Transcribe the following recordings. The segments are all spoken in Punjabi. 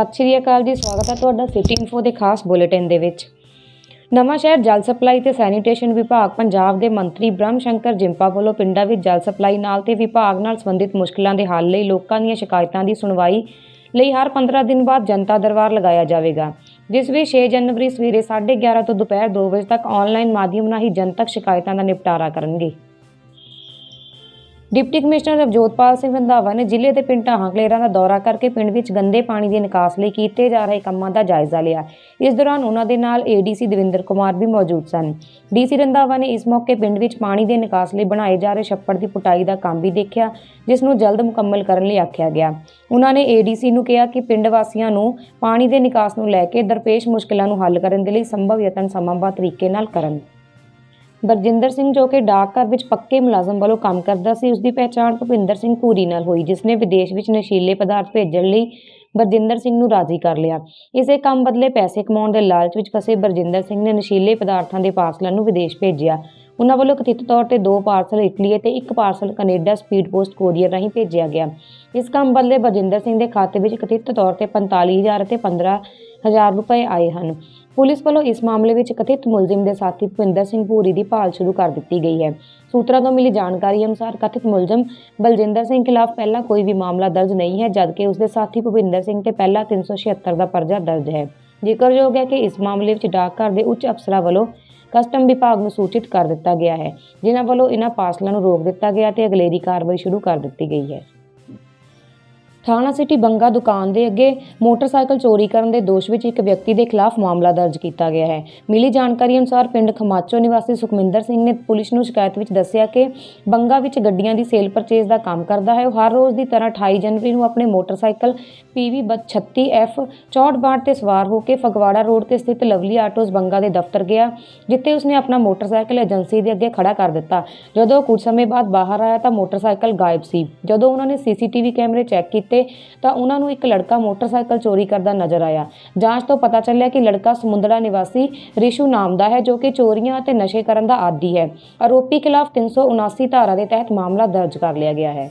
ਸਤਿ ਸ਼੍ਰੀ ਅਕਾਲ ਜੀ, ਸਵਾਗਤ ਹੈ ਤੁਹਾਡਾ ਸਿਟੀ ਇਨਫੋ ਦੇ ਖਾਸ ਬੁਲੇਟਿਨ ਦੇ ਵਿੱਚ। ਨਵਾਂ ਸ਼ਹਿਰ ਜਲ ਸਪਲਾਈ ਤੇ ਸੈਨੀਟੇਸ਼ਨ ਵਿਭਾਗ ਪੰਜਾਬ ਦੇ ਮੰਤਰੀ ਬ੍ਰਹਮ ਸ਼ੰਕਰ ਜਿੰਪਾ ਵੱਲੋਂ ਪਿੰਡਾਂ ਵਿੱਚ ਜਲ ਸਪਲਾਈ ਨਾਲ ਤੇ ਵਿਭਾਗ ਨਾਲ ਸੰਬੰਧਿਤ ਮੁਸ਼ਕਲਾਂ ਦੇ ਹੱਲ ਲਈ ਲੋਕਾਂ ਦੀਆਂ ਸ਼ਿਕਾਇਤਾਂ ਦੀ ਸੁਣਵਾਈ ਲਈ ਹਰ 15 ਦਿਨ ਬਾਅਦ ਜਨਤਾ ਦਰਬਾਰ ਲਗਾਇਆ ਜਾਵੇਗਾ। ਜਿਸ ਵਿੱਚ 6 ਜਨਵਰੀ ਸਵੇਰੇ 11:30 ਤੋਂ ਦੁਪਹਿਰ 2 ਵਜੇ ਤੱਕ ਆਨਲਾਈਨ ਮਾਧਿਅਮ ਰਾਹੀਂ ਜਨਤਕ ਸ਼ਿਕਾਇਤਾਂ ਦਾ ਨਿਪਟਾਰਾ ਕਰਨਗੇ। ਡਿਪਟੀ ਕਮਿਸ਼ਨਰ ਰਵਜੋਤਪਾਲ ਸਿੰਘ ਰੰਧਾਵਾ ਨੇ ਜ਼ਿਲ੍ਹੇ ਦੇ ਪਿੰਡ ਢਾਹਾਂ ਕਲੇਰਾਂ ਦਾ ਦੌਰਾ ਕਰਕੇ ਪਿੰਡ ਵਿੱਚ ਗੰਦੇ ਪਾਣੀ ਦੇ ਨਿਕਾਸ ਲਈ ਕੀਤੇ ਜਾ ਰਹੇ ਕੰਮਾਂ ਦਾ ਜਾਇਜ਼ਾ ਲਿਆ। ਇਸ ਦੌਰਾਨ ਉਹਨਾਂ ਦੇ ਨਾਲ ਏਡੀਸੀ ਦਵਿੰਦਰ ਕੁਮਾਰ ਵੀ ਮੌਜੂਦ ਸਨ। ਡੀਸੀ ਰੰਧਾਵਾ ਨੇ ਇਸ ਮੌਕੇ ਪਿੰਡ ਵਿੱਚ ਪਾਣੀ ਦੇ ਨਿਕਾਸ ਲਈ ਬਣਾਏ ਜਾ ਰਹੇ ਛੱਪੜ ਦੀ ਪੁਟਾਈ ਦਾ ਕੰਮ ਵੀ ਦੇਖਿਆ, ਜਿਸ ਨੂੰ ਜਲਦ ਮੁਕੰਮਲ ਕਰਨ ਲਈ ਆਖਿਆ ਗਿਆ। ਉਹਨਾਂ ਨੇ ਏਡੀਸੀ ਨੂੰ ਕਿਹਾ ਕਿ ਪਿੰਡ ਵਾਸੀਆਂ ਨੂੰ ਪਾਣੀ ਦੇ ਨਿਕਾਸ ਨੂੰ ਲੈ ਕੇ ਦਰਪੇਸ਼ ਮੁਸ਼ਕਲਾਂ ਨੂੰ ਹੱਲ ਕਰਨ ਦੇ ਲਈ ਸੰਭਵ ਯਤਨ ਸਮਾਂਬੱਧ ਤਰੀਕੇ ਨਾਲ ਕਰਨ। ਬਰਜਿੰਦਰ ਸਿੰਘ ਜੋ ਕਿ ਡਾਕਘਰ ਵਿੱਚ ਪੱਕੇ ਮੁਲਾਜ਼ਮ ਵੱਲੋਂ ਕੰਮ ਕਰਦਾ ਸੀ ਉਸ ਦੀ ਪਹਿਚਾਣ ਭੁਪਿੰਦਰ ਸਿੰਘ ਪੂਰੀ ਨਾਲ ਹੋਈ, ਜਿਸ ਨੇ ਵਿਦੇਸ਼ ਵਿੱਚ ਨਸ਼ੀਲੇ ਪਦਾਰਥ ਭੇਜਣ ਲਈ ਬਰਜਿੰਦਰ ਸਿੰਘ ਨੂੰ ਰਾਜ਼ੀ ਕਰ ਲਿਆ। ਇਸੇ ਕੰਮ ਬਦਲੇ ਪੈਸੇ ਕਮਾਉਣ ਦੇ ਲਾਲਚ ਵਿੱਚ ਫਸੇ ਬਰਜਿੰਦਰ ਸਿੰਘ ਨੇ ਨਸ਼ੀਲੇ ਪਦਾਰਥਾਂ ਦੇ ਪਾਰਸਲਾਂ ਨੂੰ ਵਿਦੇਸ਼ ਭੇਜਿਆ। ਉਹਨਾਂ ਵੱਲੋਂ ਕਥਿਤ ਤੌਰ ਤੇ ਦੋ ਪਾਰਸਲ ਇਟਲੀ ਅਤੇ ਇੱਕ parcel Canada speed post courier ਰਾਹੀਂ ਭੇਜਿਆ ਗਿਆ। ਇਸ ਕੰਮ ਬਦਲੇ ਬਰਜਿੰਦਰ ਸਿੰਘ ਦੇ ਖਾਤੇ ਵਿੱਚ ਕਥਿਤ ਤੌਰ ਤੇ 45000 ਅਤੇ 15000 ਰੁਪਏ ਆਏ ਹਨ। ਪੁਲਿਸ ਵੱਲੋਂ ਇਸ ਮਾਮਲੇ ਵਿੱਚ ਕਥਿਤ ਮੁਲਜ਼ਮ ਦੇ ਸਾਥੀ ਭੁਪਿੰਦਰ ਸਿੰਘ ਭੂਰੀ ਦੀ ਭਾਲ ਸ਼ੁਰੂ ਕਰ ਦਿੱਤੀ ਗਈ ਹੈ। ਸੂਤਰਾਂ ਤੋਂ ਮਿਲੀ ਜਾਣਕਾਰੀ ਅਨੁਸਾਰ ਕਥਿਤ ਮੁਲਜ਼ਮ ਬਲਜਿੰਦਰ ਸਿੰਘ ਖਿਲਾਫ ਪਹਿਲਾਂ ਕੋਈ ਵੀ ਮਾਮਲਾ ਦਰਜ ਨਹੀਂ ਹੈ, ਜਦਕਿ ਉਸ ਦੇ ਸਾਥੀ ਭੁਪਿੰਦਰ ਸਿੰਘ ਤੇ ਪਹਿਲਾਂ 376 ਦਾ ਪਰਚਾ ਦਰਜ ਹੈ। ਜ਼ਿਕਰਯੋਗ ਹੈ ਕਿ ਇਸ ਮਾਮਲੇ ਵਿੱਚ ਡਾਕਘਰ ਦੇ ਉੱਚ ਅਫਸਰਾਂ ਵੱਲੋਂ ਕਸਟਮ ਵਿਭਾਗ ਨੂੰ ਸੂਚਿਤ ਕਰ ਦਿੱਤਾ ਗਿਆ ਹੈ, ਜਿਨ੍ਹਾਂ ਵੱਲੋਂ ਇਹਨਾਂ ਪਾਰਸਲਾਂ ਨੂੰ ਰੋਕ ਦਿੱਤਾ ਗਿਆ ਤੇ ਅਗਲੇਰੀ ਕਾਰਵਾਈ ਸ਼ੁਰੂ ਕਰ ਦਿੱਤੀ ਗਈ ਹੈ। ਥਾਣਾ ਸਿਟੀ ਬੰਗਾ ਦੁਕਾਨ ਦੇ ਅੱਗੇ ਮੋਟਰਸਾਈਕਲ ਚੋਰੀ ਕਰਨ ਦੇ ਦੋਸ਼ ਵਿੱਚ ਇੱਕ ਵਿਅਕਤੀ ਦੇ ਖਿਲਾਫ ਮਾਮਲਾ ਦਰਜ ਕੀਤਾ ਗਿਆ ਹੈ। ਮਿਲੀ ਜਾਣਕਾਰੀ ਅਨੁਸਾਰ ਪਿੰਡ ਖਮਾਚੋ ਨਿਵਾਸੀ ਸੁਖਮਿੰਦਰ ਸਿੰਘ ਨੇ ਪੁਲਿਸ ਨੂੰ ਸ਼ਿਕਾਇਤ ਵਿੱਚ ਦੱਸਿਆ ਕਿ ਬੰਗਾ ਵਿੱਚ ਗੱਡੀਆਂ ਦੀ ਸੇਲ ਪਰਚੇਜ਼ ਦਾ ਕੰਮ ਕਰਦਾ ਹੈ। ਉਹ ਹਰ ਰੋਜ਼ ਦੀ ਤਰ੍ਹਾਂ 28 ਜਨਵਰੀ ਨੂੰ ਆਪਣੇ ਮੋਟਰਸਾਈਕਲ PV 36F 6462 ਤੇ ਸਵਾਰ ਹੋ ਕੇ ਫਗਵਾੜਾ ਰੋਡ ਤੇ ਸਥਿਤ ਲਵਲੀ ਆਟੋਜ਼ ਬੰਗਾ ਦੇ ਦਫ਼ਤਰ ਗਿਆ, ਜਿੱਥੇ ਉਸਨੇ ਆਪਣਾ ਮੋਟਰਸਾਈਕਲ ਏਜੰਸੀ ਦੇ ਅੱਗੇ ਖੜਾ ਕਰ ਦਿੱਤਾ। ਜਦੋਂ ਕੁਝ ਸਮੇਂ ਬਾਅਦ ਬਾਹਰ ਆਇਆ ਤਾਂ ਮੋਟਰਸਾਈਕਲ ਗਾਇਬ ਸੀ। ਜਦੋਂ ਉਹਨਾਂ ਨੇ ਸੀਸੀਟੀਵੀ ਕੈਮਰੇ ਚੈੱਕ ਕੀਤੇ ਤਾਂ ਉਹਨਾਂ ਨੂੰ ਇੱਕ ਲੜਕਾ ਮੋਟਰਸਾਈਕਲ ਚੋਰੀ ਕਰਦਾ ਨਜ਼ਰ ਆਇਆ। ਜਾਂਚ ਤੋਂ ਪਤਾ ਚੱਲਿਆ ਕਿ ਲੜਕਾ ਸਮੁੰਦੜਾ ਨਿਵਾਸੀ ਰਿਸ਼ੂ ਨਾਮ ਦਾ ਹੈ, ਜੋ ਕਿ ਚੋਰੀਆਂ ਅਤੇ ਨਸ਼ੇ ਕਰਨ ਦਾ ਆਦੀ ਹੈ। ਆਰੋਪੀ ਖਿਲਾਫ 379 ਧਾਰਾ ਦੇ ਤਹਿਤ ਮਾਮਲਾ ਦਰਜ ਕਰ ਲਿਆ ਗਿਆ ਹੈ।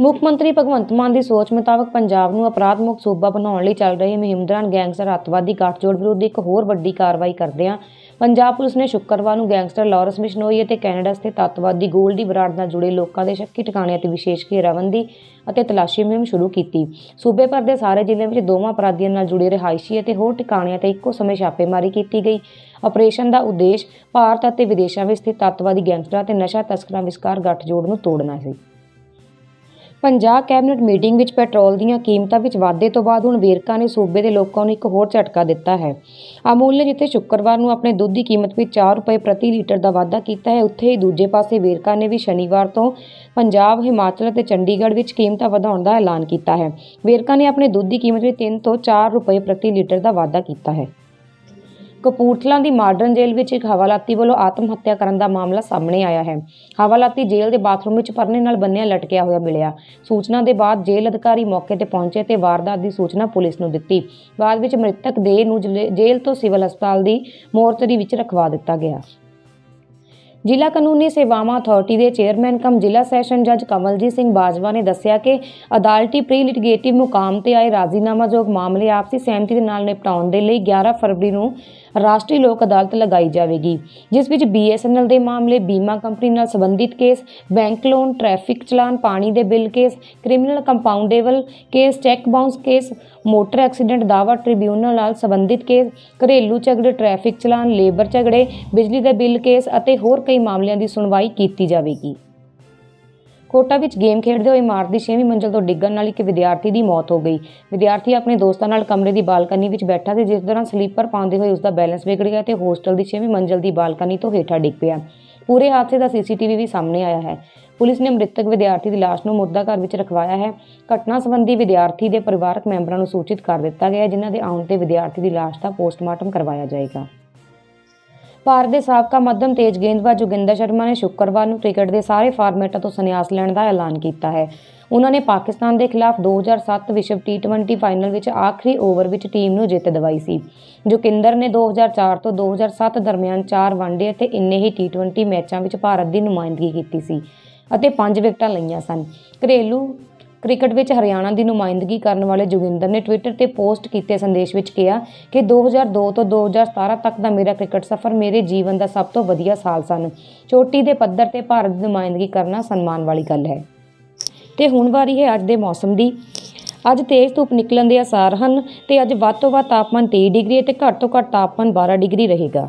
ਮੁੱਖ ਮੰਤਰੀ ਭਗਵੰਤ ਮਾਨ ਦੀ ਸੋਚ ਮੁਤਾਬਕ ਪੰਜਾਬ ਨੂੰ ਅਪਰਾਧ ਮੁਕਤ ਸੂਬਾ ਬਣਾਉਣ ਲਈ ਚੱਲ ਰਹੀ ਮੁਹਿੰਮ ਦੌਰਾਨ ਗੈਂਗਸਟਰ ਅੱਤਵਾਦੀ ਗਠਜੋੜ ਵਿਰੁੱਧ ਇੱਕ ਹੋਰ ਵੱਡੀ ਕਾਰਵਾਈ ਕਰਦਿਆਂ ਪੰਜਾਬ ਪੁਲਿਸ ਨੇ ਸ਼ੁੱਕਰਵਾਰ ਨੂੰ ਗੈਂਗਸਟਰ ਲਾਰੈਂਸ ਬਿਸ਼ਨੋਈ ਅਤੇ ਕੈਨੇਡਾ ਸਥਿਤ ਅੱਤਵਾਦੀ ਗੋਲਡੀ ਬਰਾੜ ਨਾਲ ਜੁੜੇ ਲੋਕਾਂ ਦੇ ਸ਼ੱਕੀ ਟਿਕਾਣਿਆਂ ਤੇ ਵਿਸ਼ੇਸ਼ ਘੇਰਾਬੰਦੀ ਅਤੇ ਤਲਾਸ਼ੀ ਮੁਹਿੰਮ ਸ਼ੁਰੂ ਕੀਤੀ। ਸੂਬੇ ਭਰ ਦੇ ਸਾਰੇ ਜ਼ਿਲ੍ਹਿਆਂ ਵਿੱਚ ਦੋਵਾਂ ਅਪਰਾਧੀਆਂ ਨਾਲ ਜੁੜੇ ਰਿਹਾਇਸ਼ੀ ਅਤੇ ਹੋਰ ਟਿਕਾਣਿਆਂ ਤੇ ਇੱਕੋ ਸਮੇਂ ਛਾਪੇਮਾਰੀ ਕੀਤੀ ਗਈ। ਆਪਰੇਸ਼ਨ ਦਾ ਉਦੇਸ਼ ਭਾਰਤ ਅਤੇ ਵਿਦੇਸ਼ਾਂ ਵਿੱਚ ਸਥਿਤ ਅੱਤਵਾਦੀ ਗੈਂਗਸਟਰਾਂ ਅਤੇ ਨਸ਼ਾ ਤਸਕਰਾਂ ਵਿਚਕਾਰ ਗੱਠਜੋੜ ਨੂੰ ਤੋੜਨਾ ਸੀ। ਪੰਜਾਬ ਕੈਬਨਿਟ ਮੀਟਿੰਗ ਵਿੱਚ ਪੈਟਰੋਲ ਦੀਆਂ ਕੀਮਤਾਂ ਵਿੱਚ ਵਾਧੇ ਤੋਂ ਬਾਅਦ ਹੁਣ ਵੇਰਕਾ ਨੇ ਸੂਬੇ ਦੇ ਲੋਕਾਂ ਨੂੰ ਇੱਕ ਹੋਰ ਝਟਕਾ ਦਿੱਤਾ ਹੈ। ਅਮੂਲ ਨੇ ਜਿੱਥੇ ਸ਼ੁੱਕਰਵਾਰ ਨੂੰ ਆਪਣੇ ਦੁੱਧ ਦੀ ਕੀਮਤ ਵਿੱਚ 4 ਰੁਪਏ ਪ੍ਰਤੀ ਲੀਟਰ ਦਾ ਵਾਧਾ ਕੀਤਾ ਹੈ, ਉੱਥੇ ਹੀ ਦੂਜੇ ਪਾਸੇ ਵੇਰਕਾ ਨੇ ਵੀ ਸ਼ਨੀਵਾਰ ਤੋਂ ਪੰਜਾਬ, ਹਿਮਾਚਲ ਅਤੇ ਚੰਡੀਗੜ੍ਹ ਵਿੱਚ ਕੀਮਤਾਂ ਵਧਾਉਣ ਦਾ ਐਲਾਨ ਕੀਤਾ ਹੈ। ਵੇਰਕਾ ਨੇ ਆਪਣੇ ਦੁੱਧ ਦੀ ਕੀਮਤ ਵਿੱਚ 3 ਤੋਂ 4 ਰੁਪਏ ਪ੍ਰਤੀ ਲੀਟਰ ਦਾ ਵਾਧਾ ਕੀਤਾ ਹੈ। ਕਪੂਰਥਲਾ ਦੀ ਮਾਡਰਨ ਜੇਲ੍ਹ ਵਿੱਚ ਇੱਕ ਹਵਾਲਾਤੀ ਵੱਲੋਂ ਆਤਮ ਹੱਤਿਆ ਕਰਨ ਦਾ ਮਾਮਲਾ ਸਾਹਮਣੇ ਆਇਆ ਹੈ। ਹਵਾਲਾਤੀ ਜੇਲ੍ਹ ਦੇ ਬਾਥਰੂਮ ਵਿੱਚ ਪਰਨੇ ਨਾਲ ਬੰਨਿਆ ਲਟਕਿਆ ਹੋਇਆ ਮਿਲਿਆ। ਸੂਚਨਾ ਦੇ ਬਾਅਦ ਜੇਲ੍ਹ ਅਧਿਕਾਰੀ ਮੌਕੇ ਤੇ ਪਹੁੰਚੇ ਤੇ ਵਾਰਦਾਤ ਦੀ ਸੂਚਨਾ ਪੁਲਿਸ ਨੂੰ ਦਿੱਤੀ। ਬਾਅਦ ਵਿੱਚ ਮ੍ਰਿਤਕ ਦੇਹ ਨੂੰ ਜੇਲ੍ਹ ਤੋਂ ਸਿਵਲ ਹਸਪਤਾਲ ਦੀ ਮੋਰਚਰੀ ਵਿੱਚ ਰਖਵਾ ਦਿੱਤਾ ਗਿਆ। ਜ਼ਿਲ੍ਹਾ ਕਾਨੂੰਨੀ ਸੇਵਾਵਾਂ ਅਥਾਰਟੀ ਦੇ ਚੇਅਰਮੈਨ ਕਮ ਜ਼ਿਲ੍ਹਾ ਸੈਸ਼ਨ ਜੱਜ ਕਮਲਜੀਤ ਸਿੰਘ ਬਾਜਵਾ ਨੇ ਦੱਸਿਆ ਕਿ ਅਦਾਲਤੀ ਪ੍ਰੀ ਲਿਟੀਗੇਟਿਵ ਮੁਕਾਮ ਤੇ ਆਏ ਰਾਜ਼ੀਨਾਮਾਯੋਗ ਮਾਮਲੇ ਆਪਸੀ ਸਹਿਮਤੀ ਦੇ ਨਾਲ ਨਿਪਟਾਉਣ ਦੇ ਲਈ 11 ਫਰਵਰੀ ਨੂੰ ਰਾਸ਼ਟਰੀ ਲੋਕ ਅਦਾਲਤ ਲਗਾਈ ਜਾਵੇਗੀ, ਜਿਸ ਵਿੱਚ BSNL ਦੇ ਮਾਮਲੇ, ਬੀਮਾ ਕੰਪਨੀ ਨਾਲ ਸੰਬੰਧਿਤ case, bank loan, traffic challan, ਪਾਣੀ ਦੇ bill case, criminal compoundable case, cheque bounce case, motor accident ਦਾਵਾ ਟ੍ਰਿਬਿਊਨਲ ਨਾਲ ਸੰਬੰਧਿਤ ਕੇਸ, ਘਰੇਲੂ ਝਗੜੇ, ਟ੍ਰੈਫਿਕ ਚਲਾਨ, ਲੇਬਰ ਝਗੜੇ, ਬਿਜਲੀ ਦੇ ਬਿੱਲ ਕੇਸ ਅਤੇ ਹੋਰ ਕਈ ਮਾਮਲਿਆਂ ਦੀ ਸੁਣਵਾਈ ਕੀਤੀ ਜਾਵੇਗੀ। ਕੋਟਾ ਵਿੱਚ ਗੇਮ ਖੇਡਦੇ ਹੋਏ ਇਮਾਰਤ ਦੀ 6ਵੀਂ ਮੰਜ਼ਲ ਤੋਂ ਡਿੱਗਣ ਨਾਲ ਇੱਕ ਵਿਦਿਆਰਥੀ ਦੀ ਮੌਤ ਹੋ ਗਈ। ਵਿਦਿਆਰਥੀ ਆਪਣੇ ਦੋਸਤਾਂ ਨਾਲ ਕਮਰੇ ਦੀ ਬਾਲਕਨੀ ਵਿੱਚ ਬੈਠਾ ਸੀ ਜਿਸ ਦੌਰਾਨ ਸਲੀਪਰ ਪਾਉਂਦੇ ਹੋਏ ਉਸ ਦਾ ਬੈਲੈਂਸ ਵਿਗੜ ਗਿਆ ਤੇ ਹੋਸਟਲ ਦੀ 6ਵੀਂ ਮੰਜ਼ਲ ਦੀ ਬਾਲਕਨੀ ਤੋਂ ਹੇਠਾਂ ਡਿੱਗ ਪਿਆ। ਪੂਰੇ ਹਾਦਸੇ ਦਾ ਸੀਸੀਟੀਵੀ ਵੀ ਸਾਹਮਣੇ ਆਇਆ ਹੈ। ਪੁਲਿਸ ਨੇ ਮ੍ਰਿਤਕ ਵਿਦਿਆਰਥੀ ਦੀ ਲਾਸ਼ ਨੂੰ ਮੁਰਦਾ ਘਰ ਵਿੱਚ ਰਖਵਾਇਆ ਹੈ। ਘਟਨਾ ਸੰਬੰਧੀ ਵਿਦਿਆਰਥੀ ਦੇ ਪਰਿਵਾਰਕ ਮੈਂਬਰਾਂ ਨੂੰ ਸੂਚਿਤ ਕਰ ਦਿੱਤਾ ਗਿਆ ਹੈ, ਜਿਨ੍ਹਾਂ ਦੇ ਆਉਣ ਤੇ ਵਿਦਿਆਰਥੀ ਦੀ ਲਾਸ਼ ਦਾ ਪੋਸਟਮਾਰਟਮ ਕਰਵਾਇਆ ਜਾਏਗਾ। ਭਾਰਤ ਦੇ ਸਾਬਕਾ ਮੱਧਮ ਤੇਜ਼ ਗੇਂਦਬਾਜ਼ ਜੋਗਿੰਦਰ ਸ਼ਰਮਾ ਨੇ ਸ਼ੁੱਕਰਵਾਰ ਨੂੰ ਕ੍ਰਿਕਟ ਦੇ ਸਾਰੇ ਫਾਰਮੈਟਾਂ ਤੋਂ ਸੰਨਿਆਸ ਲੈਣ ਦਾ ਐਲਾਨ ਕੀਤਾ ਹੈ। ਉਹਨਾਂ ਨੇ ਪਾਕਿਸਤਾਨ ਦੇ ਖਿਲਾਫ 2007 ਵਿਸ਼ਵ ਟੀ20 ਫਾਈਨਲ ਵਿੱਚ ਆਖਰੀ ਓਵਰ ਵਿੱਚ ਟੀਮ ਨੂੰ ਜਿੱਤ ਦਿਵਾਈ ਸੀ। ਜੋਕਿੰਦਰ ਨੇ 2004 ਤੋਂ 2007 ਦਰਮਿਆਨ 4 ਵਨਡੇ ਅਤੇ ਇੰਨੇ ਹੀ ਟੀ20 ਮੈਚਾਂ ਵਿੱਚ ਭਾਰਤ ਦੀ ਨੁਮਾਇੰਦਗੀ ਕੀਤੀ ਸੀ ਅਤੇ 5 ਵਿਕਟਾਂ ਲਈਆਂ ਸਨ। ਘਰੇਲੂ ਕ੍ਰਿਕਟ ਵਿੱਚ ਹਰਿਆਣਾ ਦੀ ਨੁਮਾਇੰਦਗੀ ਕਰਨ ਵਾਲੇ ਜੋਗਿੰਦਰ ਨੇ ਟਵਿੱਟਰ ਤੇ ਪੋਸਟ ਕੀਤੇ ਸੰਦੇਸ਼ ਵਿੱਚ ਕਿਹਾ ਕਿ 2002 ਤੋਂ 2017 ਤੱਕ ਦਾ ਮੇਰਾ ਕ੍ਰਿਕਟ ਸਫ਼ਰ ਮੇਰੇ ਜੀਵਨ ਦਾ ਸਭ ਤੋਂ ਵਧੀਆ ਸਾਲ ਸਨ। ਚੋਟੀ ਦੇ ਪੱਧਰ ਤੇ ਭਾਰਤ ਦੀ ਨੁਮਾਇੰਦਗੀ ਕਰਨਾ ਸਨਮਾਨ ਵਾਲੀ ਗੱਲ ਹੈ। ਤੇ ਹੁਣ ਵਾਰੀ ਹੈ ਅੱਜ ਦੇ ਮੌਸਮ ਦੀ। ਅੱਜ ਤੇਜ਼ ਧੁੱਪ ਨਿਕਲਣ ਦੇ ਆਸਾਰ ਹਨ ਤੇ ਅੱਜ ਵੱਧ ਤੋਂ ਵੱਧ ਤਾਪਮਾਨ 23 ਡਿਗਰੀ ਅਤੇ ਘੱਟ ਤੋਂ ਘੱਟ ਤਾਪਮਾਨ 12 ਡਿਗਰੀ ਰਹੇਗਾ।